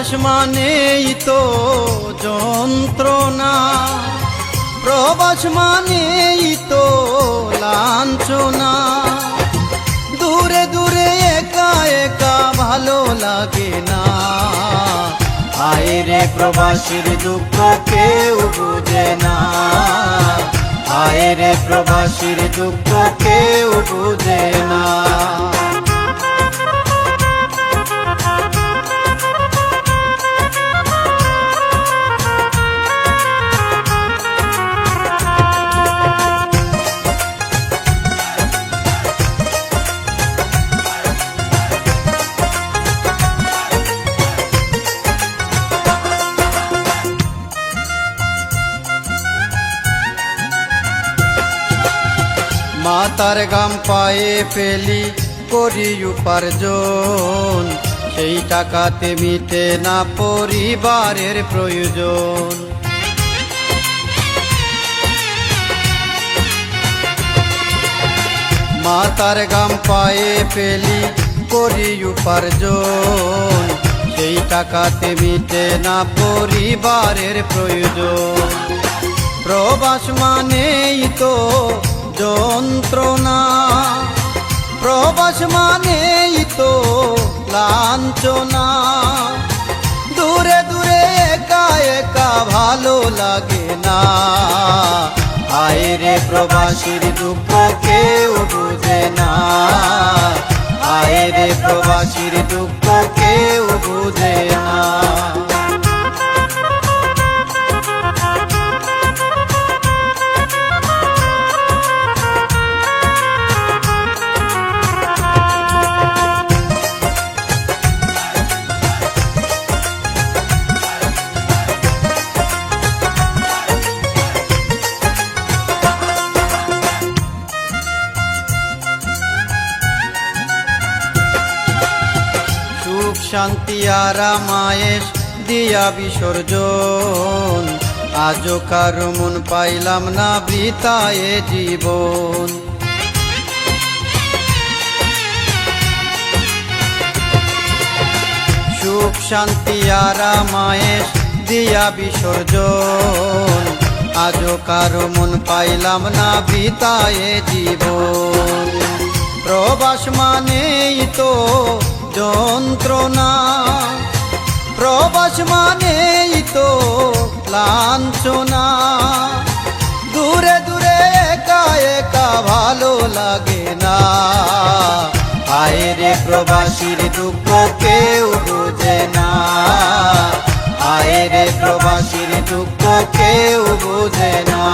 প্রবাস মানেই তো যন্ত্রণা। প্রবাস মানেই তো লাঞ্ছনা। দূরে দূরে একা একা ভালো লাগে না। আয় রে প্রবাসীর দুঃখ কেউ বুঝে না। আয় রে প্রবাসীর দুঃখ কেউ বুঝে না। মাতার গাম পায়ে ফেলি করি উপার্জন। সেই টাকাতে মিটে না পরিবারের প্রয়োজন। মাতার গাম পায়ে ফেলি করি উপার্জন। সেই টাকাতে মিটে না পরিবারের প্রয়োজন। প্রবাস মানেই তো যন্ত্রণা। প্রবাস মানেই তো লাঞ্ছনা। দূরে দূরে একা একা ভালো লাগে না। আয় রে প্রবাসীর দুঃখ কেউ বুঝে না। আয় রে প্রবাসীর দুঃখ কেউ বুঝে না। শান্তি আরামায়েশ দিয়া বিসর্জন। আজও কারও মন পাইলাম না বৃতায় জীবন। সুখ, শান্তি আর আরামায়েশ দিয়া বিসর্জন। আজও কারও মন পাইলাম না বৃতায় জীবন। প্রবাস মানেই তো যন্ত্রণা। প্রবাস মানেই তো লাঞ্ছনা। দূরে দূরে একা একা ভালো লাগে না। আয় রে প্রবাসীর দুঃখ কেউ বুঝে না। আয় রে প্রবাসীর দুঃখ কেউ বুঝে না।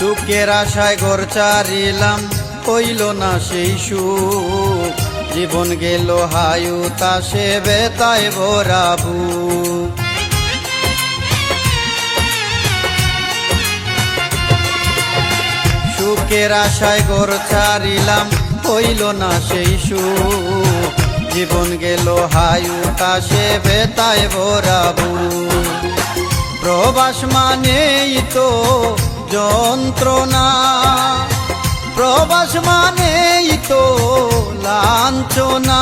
সুখের আশায় ঘর চারিলাম, হইল না সেই সুখ। জীবন গেল হায়ু, তা তাসে বেতায় ভরাবু সুখের আশায় ঘর ছাড়িলাম হইল না সেই সুখ। জীবন গেল হায়ু, তা তাসে বেতায় ভরাবু প্রবাস মানেই তো যন্ত্রণা। প্রবাস মানেই তো লাঞ্ছনা।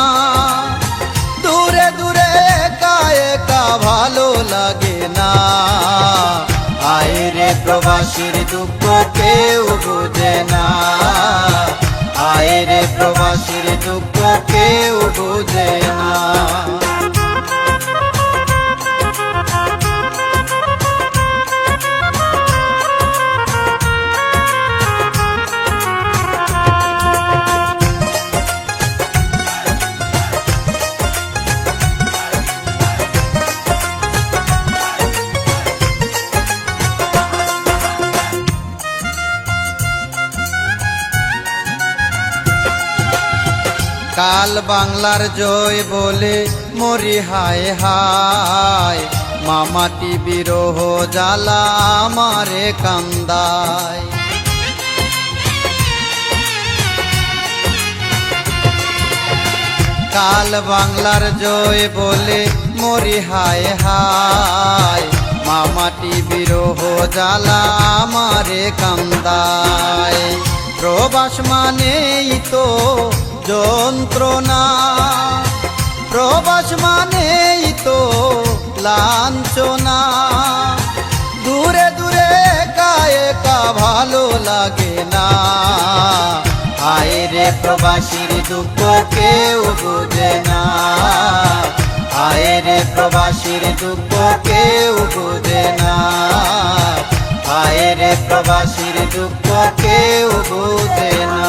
দূরে দূরে একা একা ভালো লাগে না। আয় রে প্রবাসীর দুঃখ কেউ বুঝে না। আয় রে প্রবাসীর দুঃখ কেউ বুঝে কাল বাংলার জয় বলে মরি হায় হায়। মামাটি বিরহ জ্বালা আমারে কান্দায়। কাল বাংলার জয় বলে মরি হায় হায়। মামাটি বিরহ জ্বালা আমারে কান্দায়। প্রবাস মানেই তো যন্ত্রণা। প্রবাস মানেই তো লাঞ্ছনা। দূরে দূরে কায়ে কা ভালো লাগে না। আয় রে প্রবাসীর দুঃখ কেউ বুঝে না। আয় রে প্রবাসীর দুঃখ কেউ বুঝে না। আয় রে প্রবাসীর দুঃখ কেউ বুঝে না।